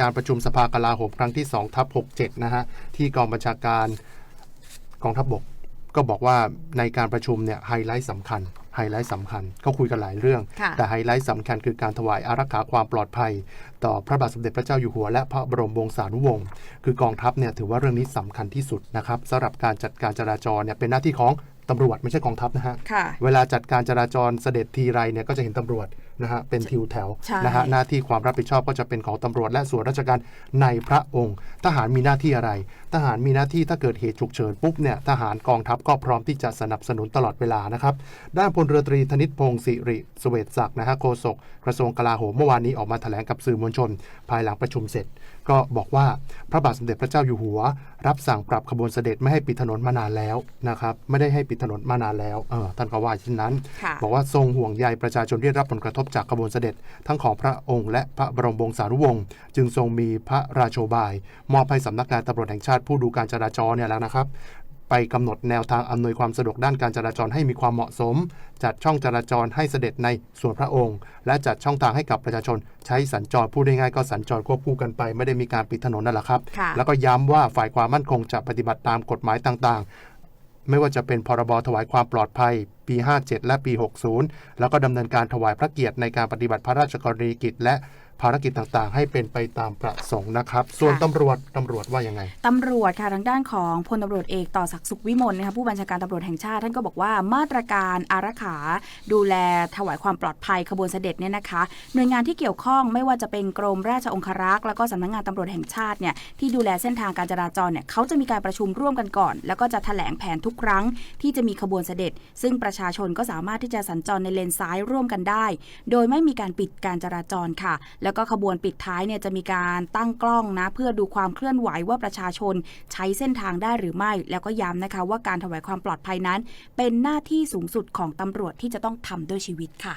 การประชุมสภากลาโหมครั้งที่2ทับ67 นะฮะ ที่กองบัญชาการกองทัพบกก็บอกว่าในการประชุมเนี่ยไฮไลท์สำคัญไฮไลท์สำคัญก็คุยกันหลายเรื่องค่ะแต่ไฮไลท์สำคัญคือการถวายอารักขาความปลอดภัย ต่อพระบาทสมเด็จพระเจ้าอยู่หัวและพระบรมวงศานุวงศ์คือกองทัพเนี่ยถือว่าเรื่องนี้สำคัญที่สุดนะครับสำหรับการจัดการจราจรเนี่ยเป็นหน้าที่ของตำรวจไม่ใช่กองทัพนะฮะค่ะเวลาจัดการจราจรเสด็จทีไรเนี่ยก็จะเห็นตำรวจ นะฮะเป็นทิวแถวใช่นะฮะหน้าที่ความรับผิดชอบก็จะเป็นของตำรวจและส่วนราชการในพระองค์ ทหารมีหน้าที่อะไร ทหารมีหน้าที่ถ้าเกิดเหตุฉุกเฉินปุ๊บเนี่ยทหารกองทัพก็พร้อมที่จะสนับสนุนตลอดเวลานะครับ ด้านพลเรือตรีธนิตพงศ์สิริสเวตศักดิ์นะฮะโฆษกกระทรวงกลาโหมเมื่อวานนี้ออกมาแถลงกับสื่อมวลชน ภายหลังประชุมเสร็จ ก็บอกว่าพระบาทสมเด็จพระเจ้าอยู่หัว รับสั่งปรับขบวนเสด็จไม่ให้ปิดถนนมานานแล้วนะครับไม่ได้ให้ปิดถนนมานานแล้วเออท่านก็ว่าเช่นนั้นค่ะบอกว่าทรงห่วงใยประชาชนที่ได้รับผลกระทบจากขบวนเสด็จทั้งของพระองค์และพระบรมวงศานุวงศ์จึงทรงมีพระราโชบาย มอบให้สำนักงานตำรวจแห่งชาติผู้ดูการจราจรเนี่ยแล้วนะครับไปกำหนดแนวทางอำนวยความสะดวกด้านการจราจรให้มีความเหมาะสม จัดช่องจราจรให้เสด็จในส่วนพระองค์ และจัดช่องทางให้กับประชาชน ใช้สัญจรพูดได้ง่ายๆก็สัญจรควบคู่กันไป ไม่ได้มีการปิดถนนนั่นแหละครับค่ะแล้วก็ย้ำว่าฝ่ายความมั่นคงจะปฏิบัติตามกฎหมายต่างๆ ไม่ว่าจะเป็นพรบถวายความปลอดภัย ปี 57 และปี 60 แล้วก็ดำเนินการถวายพระเกียรติในการปฏิบัติพระราชกรณียกิจและ ภารกิจต่างๆ ให้เป็นไปตามประสงค์นะครับ ส่วนค่ะตำรวจตำรวจว่ายังไงตำรวจค่ะทางด้านของพลตำรวจเอกต่อศักดิ์สุขวิมลนะคะผู้บัญชาการตำรวจแห่งชาติท่านก็บอกว่ามาตรการอารักขา ดูแลถวายความปลอดภัยขบวนเสด็จเนี่ยนะคะ หน่วยงานที่เกี่ยวข้องไม่ว่าจะเป็นกรมราชองครักษ์แล้วก็สำนักงานตำรวจแห่งชาติเนี่ยที่ดูแลเส้นทางการจราจรเนี่ยเขาจะมีการประชุมร่วมกันก่อน แล้วก็จะแถลงแผนทุกครั้งที่จะมีขบวนเสด็จ ซึ่งประชาชนก็สามารถที่จะสัญจรในเลนซ้ายร่วมกันได้ โดยไม่มีการปิดการจราจรค่ะแล้วก็ขบวนปิดท้ายเนี่ยจะมีการตั้งกล้องนะเพื่อดูความเคลื่อนไหวว่าประชาชนใช้เส้นทางได้หรือไม่ แล้วก็ย้ำนะคะว่าการถวายความปลอดภัยนั้น เป็นหน้าที่สูงสุดของตำรวจที่จะต้องทำด้วยชีวิตค่ะ